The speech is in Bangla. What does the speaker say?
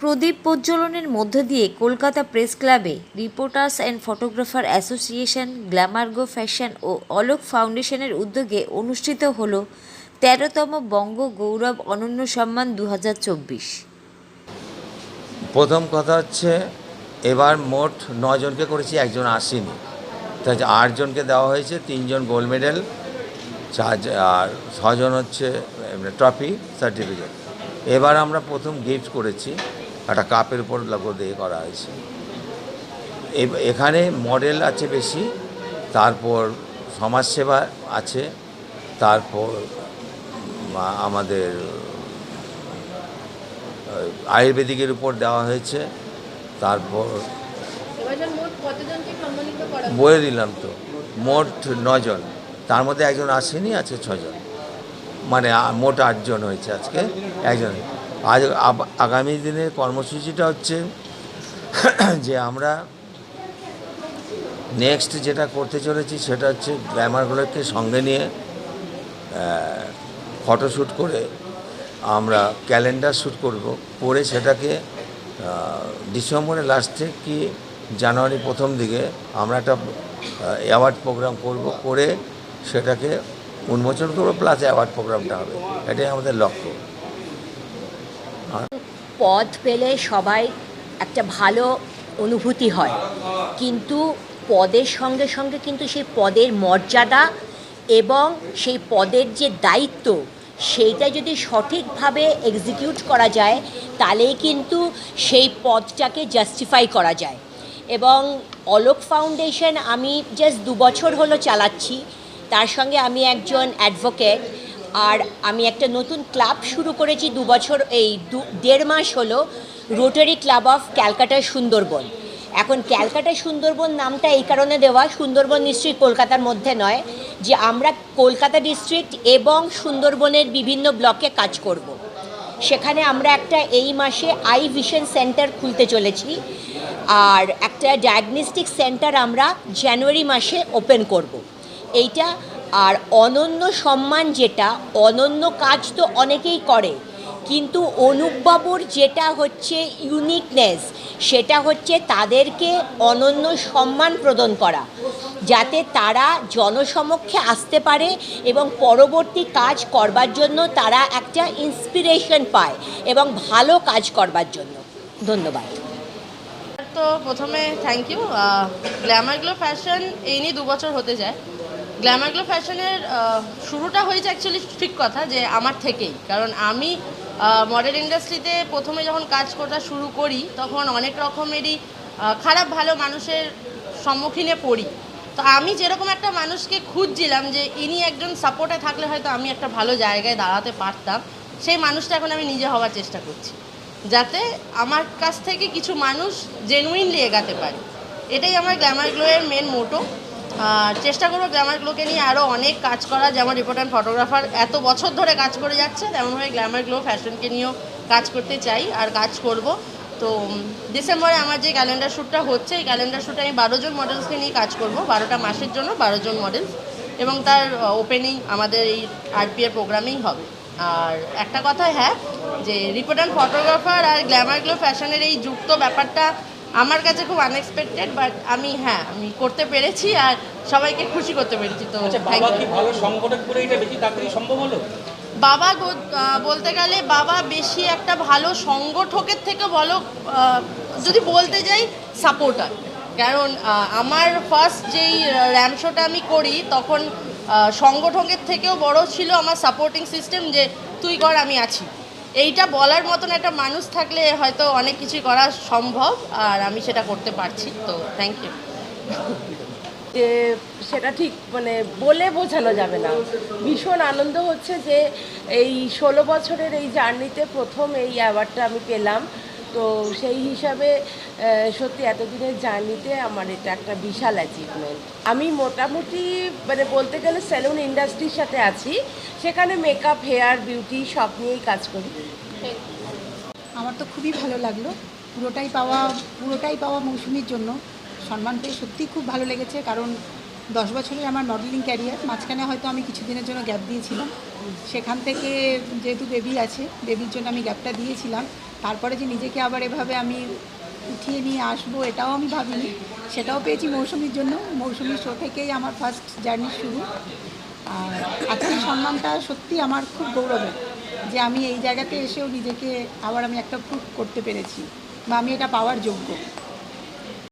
প্রদীপ প্রজ্বলনের মধ্য দিয়ে কলকাতা প্রেস ক্লাবে reporters and photographer association, glamour glow fashion ও অলোক ফাউন্ডেশনের উদ্যোগে অনুষ্ঠিত হল তেরোতম বঙ্গ গৌরব অনন্য সম্মান দু হাজার চব্বিশ। প্রথম কথা হচ্ছে, এবার মোট নজনকে করেছি, একজন আসেনি। তাই আটজনকে দেওয়া হয়েছে তিনজন গোল্ড মেডেল, চার আর ছজন হচ্ছে ট্রফি, সার্টিফিকেট। এবার আমরা প্রথম গিফট করেছি। একটা কাপের উপর লগো দিয়ে করা হয়েছে। এখানে মডেল আছে বেশি তারপর সমাজসেবা আছে তারপর আমাদের আয়ুর্বেদিকের উপর দেওয়া হয়েছে তারপর বলে দিলাম তো মোট নজন তার মধ্যে একজন আসেনি আছে ছজন। মানে মোট আটজন হয়েছে আজকে একজন। আজ আগামী দিনের কর্মসূচিটা হচ্ছে যে আমরা নেক্সট যেটা করতে চলেছি সেটা হচ্ছে গ্ল্যামারগুলোকে সঙ্গে নিয়ে ফটোশ্যুট করে আমরা ক্যালেন্ডার শ্যুট করব। করে সেটাকে ডিসেম্বরের লাস্টে কি জানুয়ারি প্রথম দিকে আমরা একটা অ্যাওয়ার্ড প্রোগ্রাম করব। করে সেটাকে উন্মোচন করব প্লাস অ্যাওয়ার্ড প্রোগ্রামটা হবে। এটাই আমাদের লক্ষ্য। পদ পেলে সবাই একটা ভালো অনুভূতি হয়। কিন্তু পদের সঙ্গে সঙ্গে কিন্তু সেই পদের মর্যাদা এবং সেই পদের যে দায়িত্ব, সেইটা যদি সঠিকভাবে এক্সিকিউট করা যায়, তাহলেই কিন্তু সেই পদটাকে জাস্টিফাই করা যায়। এবং অলোক ফাউন্ডেশন আমি জাস্ট দু বছর হলো চালাচ্ছি। তার সঙ্গে আমি একজন অ্যাডভোকেট আর আমি একটা নতুন ক্লাব শুরু করেছি দু বছর, এই দু, দেড় মাস হলো rotary club of Calcutta Sundarban এখন ক্যালকাটা সুন্দরবন নামটা এই কারণে দেওয়া, সুন্দরবন নিশ্চয়ই কলকাতার মধ্যে নয়, যে আমরা কলকাতা ডিস্ট্রিক্ট এবং সুন্দরবনের বিভিন্ন ব্লকে কাজ করব। সেখানে আমরা একটা এই মাসে আই ভিশন সেন্টার খুলতে চলেছি, আর একটা ডায়াগনস্টিক সেন্টার আমরা জানুয়ারি মাসে ওপেন করব। এইটা আর অনন্য সম্মান যেটা, অনন্য কাজ তো অনেকেই করে, কিন্তু অনুপবাবুর যেটা হচ্ছে ইউনিকনেস সেটা হচ্ছে তাদেরকে অনন্য সম্মান প্রদান করা, যাতে তারা জনসমক্ষে আসতে পারে এবং পরবর্তী কাজ করবার জন্য তারা একটা ইন্সপিরেশন পায় এবং ভালো কাজ করবার জন্য। ধন্যবাদ। তো প্রথমে thank you glamour glow fashion এই নিয়ে দু বছর হতে যায়। গ্ল্যামার গ্লো ফ্যাশনের শুরুটা হয়েছে অ্যাকচুয়ালি ঠিক কথা যে আমার থেকেই। কারণ আমি মডেল ইন্ডাস্ট্রিতে প্রথমে যখন কাজ করতে শুরু করি, তখন অনেক রকমেরই খারাপ ভালো মানুষের সম্মুখীনে পড়ি। তো আমি যেরকম একটা মানুষকে খুঁজছিলাম যে ইনি একজন সাপোর্টে থাকলে হয়তো আমি একটা ভালো জায়গায় দাঁড়াতে পারতাম, সেই মানুষটা এখন আমি নিজে হওয়ার চেষ্টা করছি। যাতে আমার কাছ থেকে কিছু মানুষ জেনুইনলি এগাতে পারে। এটাই আমার গ্ল্যামার গ্লোয়ের মেন মোটো চেষ্টা করব গ্ল্যামার গ্লোকে নিয়ে আরও অনেক কাজ করা। যেমন রিপোর্ট ফটোগ্রাফার এত বছর ধরে কাজ করে যাচ্ছে, তেমনভাবে গ্ল্যামার গ্লো ফ্যাশনকে নিয়েও কাজ করতে চাই আর কাজ করব। তো ডিসেম্বরে আমার যে ক্যালেন্ডার শ্যুটটা হচ্ছে, এই ক্যালেন্ডার শ্যুটে আমি বারো জন মডেলসকে নিয়ে কাজ করব, বারোটা মাসের জন্য বারো জন মডেল এবং তার ওপেনিং আমাদের এই আরপিএর প্রোগ্রামেই হবে। আর একটা কথা হ্যাঁ যে রিপোর্ট অ্যান্ড ফটোগ্রাফার আর গ্ল্যামার গ্লো ফ্যাশনের এই যুক্ত ব্যাপারটা আমার কাছে খুব আনএক্সপেক্টেড বাট আমি হ্যাঁ আমি করতে পেরেছি আর সবাইকে খুশি করতে পেরেছি তো আচ্ছা বাবা কি ভালো সংগঠন করে এটা বেশি তাড়াতাড়ি সম্ভব হলো? বাবা বলতে গেলে বাবা বেশি একটা ভালো সংগঠকের থেকে বলো যদি বলতে যাই সাপোর্টার কারণ আমার ফার্স্ট যেই র্যাম শোটা আমি করি তখন সংগঠকের থেকেও বড় ছিল আমার সাপোর্টিং সিস্টেম যে তুই কর আমি আছি। এইটা বলার মতন একটা মানুষ থাকলে হয়তো অনেক কিছু করা সম্ভব, আর আমি সেটা করতে পারছি, তো থ্যাংক ইউ যে সেটা ঠিক মানে বলে বোঝানো যাবে না। ভীষণ আনন্দ হচ্ছে যে এই ষোলো বছরের এই জার্নিতে প্রথম এই অ্যাওয়ার্ডটা আমি পেলাম। তো সেই হিসাবে সত্যি এতদিনের জার্নিতে আমার এটা একটা বিশাল অ্যাচিভমেন্ট আমি মোটামুটি মানে বলতে গেলে সেলুন ইন্ডাস্ট্রির সাথে আছি। সেখানে মেকআপ হেয়ার বিউটি সব নিয়েই কাজ করি। আমার তো খুবই ভালো লাগল। পুরোটাই পাওয়া পুরোটাই পাওয়া মৌসুমির জন্য। সম্মান পেয়ে সত্যিই খুব ভালো লেগেছে, কারণ দশ বছরের আমার মডেলিং ক্যারিয়ার মাঝখানে হয়তো আমি কিছুদিনের জন্য গ্যাপ দিয়েছিলাম। সেখান থেকে যেহেতু বেবি আছে বেবির জন্য আমি গ্যাপটা দিয়েছিলাম। তারপরে যে নিজেকে আবার এভাবে আমি উঠিয়ে নিয়ে আসব, এটাও আমি ভাবিনি। সেটাও পেয়েছি মৌসুমির জন্য। মৌসুমির শো থেকেই আমার ফার্স্ট জার্নি শুরু। আর আজকের সম্মানটা সত্যি আমার খুব গৌরবের যে আমি এই জায়গাতে এসেও নিজেকে আবার আমি একটা প্রুফ করতে পেরেছি। বা আমি এটা পাওয়ার যোগ্য।